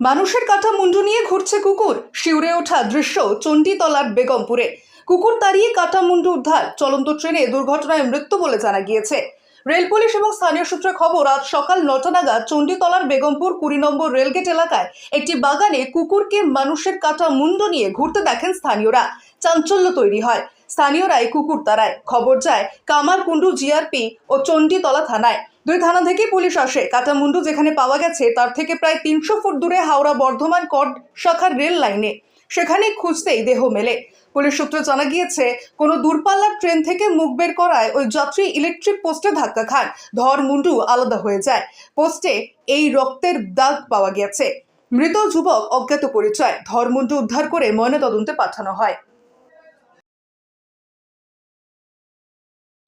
মানুষের কাটা মুন্ডু নিয়ে ঘুরছে কুকুর। শিউরে ওঠা দৃশ্য চণ্ডীতলার বেগমপুরে। কুকুর তাড়িয়ে কাটা মুন্ডু উদ্ধার। চলন্ত ট্রেনে দুর্ঘটনায় মৃত্যু বলে জানা গিয়েছে। রেল পুলিশ এবং স্থানীয় সূত্রে খবর, আজ সকাল নটা নাগাদ চণ্ডীতলার বেগমপুর কুড়ি নম্বর রেলগেট এলাকায় একটি বাগানে কুকুরকে মানুষের কাটা মুন্ডু নিয়ে ঘুরতে দেখেন স্থানীয়রা। চাঞ্চল্য তৈরি হয়। স্থানীয়রাই কুকুর তাড়ায়। খবর যায়, কামারকুণ্ডু জিআরপি ও চণ্ডীতলা থানায়। দুই থানা থেকে পুলিশ আসে। কাটামুন্ডু যেখানে পাওয়া গেছে তার থেকে প্রায় তিনশো ফুট দূরে হাওড়া বর্ধমান কড শাখার রেল লাইনে। সেখানে খুঁজতেই দেহ মেলে। পুলিশ সূত্রে জানা গিয়েছে কোনো দূরপাল্লার ট্রেন থেকে মুখ বের করায় ওই যাত্রী ইলেকট্রিক পোস্টে ধাক্কা খান ধর মুন্ডু আলাদা হয়ে যায়। পোস্টে এই রক্তের দাগ পাওয়া গেছে। মৃত যুবক অজ্ঞাত পরিচয়। ধর্মুন্ডু উদ্ধার করে ময়নাতদন্তে পাঠানো হয়।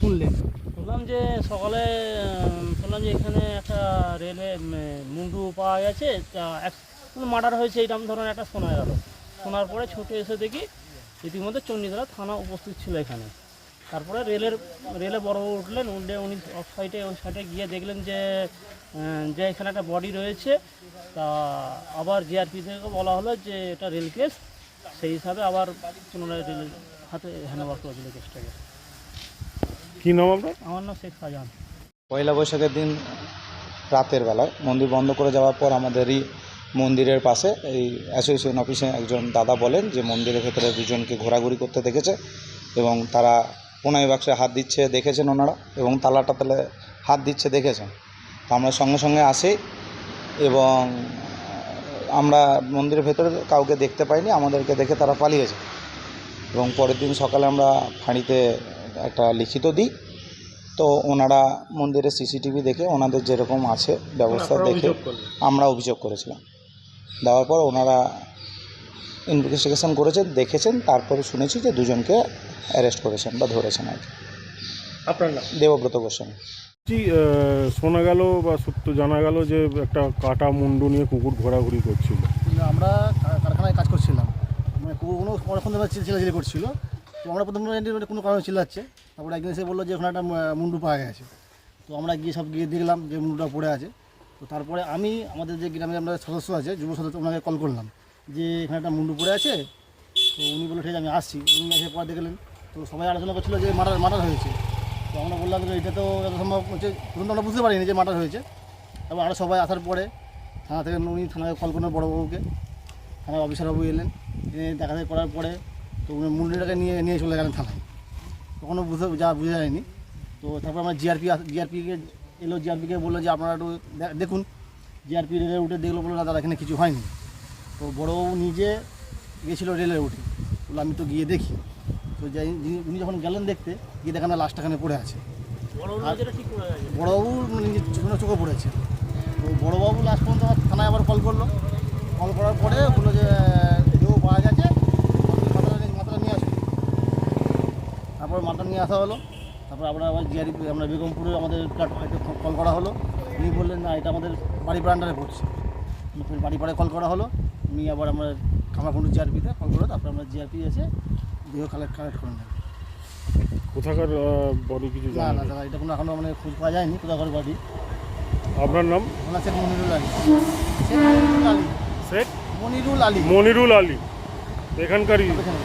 শুনলেন। শুনলাম যে সকালে শুনলাম যে এখানে একটা রেলে মুন্ডু পাওয়া গেছে তা এক মার্ডার হয়েছে এইরকম ধরনের একটা শোনা গেল। শোনার পরে ছুটে এসে দেখি ইতিমধ্যে চণ্ডীতলা থানা উপস্থিত ছিল এখানে। তারপরে রেলের রেলে বড় উঠলেন উঠলে উনি অফ সাইডে ওই সাইডে গিয়ে দেখলেন যে যে এখানে একটা বডি রয়েছে তা আবার জিআরপি থেকে বলা হলো যে এটা রেল কেস সেই হিসাবে আবার পুনরায় রেলের হাতে হ্যান্ডওভার করে দিল কেসটাকে কি নাম আপনার? আমার নাম শেখ শাহজাহান পয়লা বৈশাখের দিন রাতের বেলায় মন্দির বন্ধ করে যাওয়ার পর আমাদেরই মন্দিরের পাশে এই অ্যাসোসিয়েশন অফিসে একজন দাদা বলেন যে মন্দিরের ভেতরে দুজনকে ঘোরাঘুরি করতে দেখেছে এবং তারা পোনাই বাক্সে হাত দিচ্ছে, দেখেছেন ওনারা এবং তালাটা তালে হাত দিচ্ছে, দেখেছেন। তো আমরা সঙ্গে সঙ্গে আসি এবং আমরা মন্দিরের ভেতরে কাউকে দেখতে পাইনি, আমাদেরকে দেখে তারা পালিয়েছে। এবং পরের দিন সকালে আমরা ফাঁড়িতে একটা লিখিত দিই তো ওনারা মন্দিরের সিসিটিভি দেখে ওনাদের যেরকম আছে ব্যবস্থা দেখে আমরা অভিযোগ করেছিলাম। দেওয়ার পর ওনারা ইনভেস্টিগেশন করেছেন দেখেছেন তারপরে শুনেছি যে দুজনকে অ্যারেস্ট করেছেন বা ধরেছেন আর কি। আপনার নাম? দেবব্রত গোস্বামী। কি শোনা গেল বা সত্য জানা গেল যে একটা কাটা মুন্ডু নিয়ে কুকুর ঘোরাঘুরি করছিল। কিন্তু আমরা কারখানায় কাজ করছিলাম। মানে কোনো অনেকক্ষণ ধরে চিল্লাচিলি করছিল। তো আমরা প্রথমে মানে কোনো কারণে চিল্লাচ্ছে। তারপরে একদিন এসে বলল যে ওখানে একটা মুন্ডু পাওয়া গেছে। তো আমরা গিয়ে সব গিয়ে দেখলাম যে মুন্ডুটা পড়ে আছে। তো তারপরে আমি, আমাদের যে গ্রামে আমরা সদস্য আছে, যুব সদস্য, ওনাকে কল করলাম যে এখানে একটা মুন্ডু পড়ে আছে। তো উনি বলল, ঠিক আমি আসছি। উনি এসে পর দেখলেন। তো সবাই আলোচনা করছিল যে মার্ডার মার্ডার হয়েছে। তো আমরা বললাম যে এটা তো যত সম্ভব হচ্ছে প্রথম আমরা বুঝতে পারিনি যে মার্ডার হয়েছে। তারপর আরও সবাই আসার পরে থানা থেকে উনি, থানায় কল করলেন বড়োবাবুকে। থানার অফিসারবাবু এলেন। এনে দেখি করার পরে তো উনি মুন্ডিটাকে নিয়ে নিয়ে চলে গেলেন থানায়। তখনও বুঝতে যা বোঝা যায়নি। তো তারপর আমরা জিআরপি জিআরপিকে এলো জিআরপিকে বলল যে আপনারা একটু দেখুন। জিআরপি রেলে উঠে দেখল বলল দাদা এখানে কিছু হয়নি। তো বড়োবাবু নিজে গেছিল রেলে উঠে। বলল আমি তো গিয়ে দেখি। তো যাই উনি যখন গেলেন দেখতে গিয়ে দেখেন লাশটা এখানে পড়ে আছে। বড়োবাবু নিজের চোখে চোখে পড়েছে। তো বড়োবাবু লাস্ট পর্যন্ত আমার থানায় আবার কল করল। কল করার পরে বলল যে কেউ পাওয়া গেছে মাথাটা নিয়ে- মাথাটা নিয়ে আসুন তারপর মাথা নিয়ে আসা হলো। তারপর আমরা আবার জিআরই আমরা বেগমপুরে আমাদের প্ল্যাটফর্মে কল করা হলো। উনি বললেন না এটা আমাদের বাড়ি প্রান্ডারে পড়ছে ফের বাড়ি পাড়ে কল করা হলো। উনি আবার আমরা খামারকুণ্ডু জিআরপিতে কল করল তারপর আমরা জিআরপি এসে দেহ কালেক্ট কালেক্ট করে নেব কোথাকার বডি কিছু না না দাদা এটা কোনো এখনও মানে খোঁজ পাওয়া যায়নি কোথাকার বডি আপনার নাম? ওনার শেখ মনিরুল আলী। শেখ মনিরুল আলী। শেখ? মনিরুল আলী। মনিরুল আলী। এখানকারই? এখানে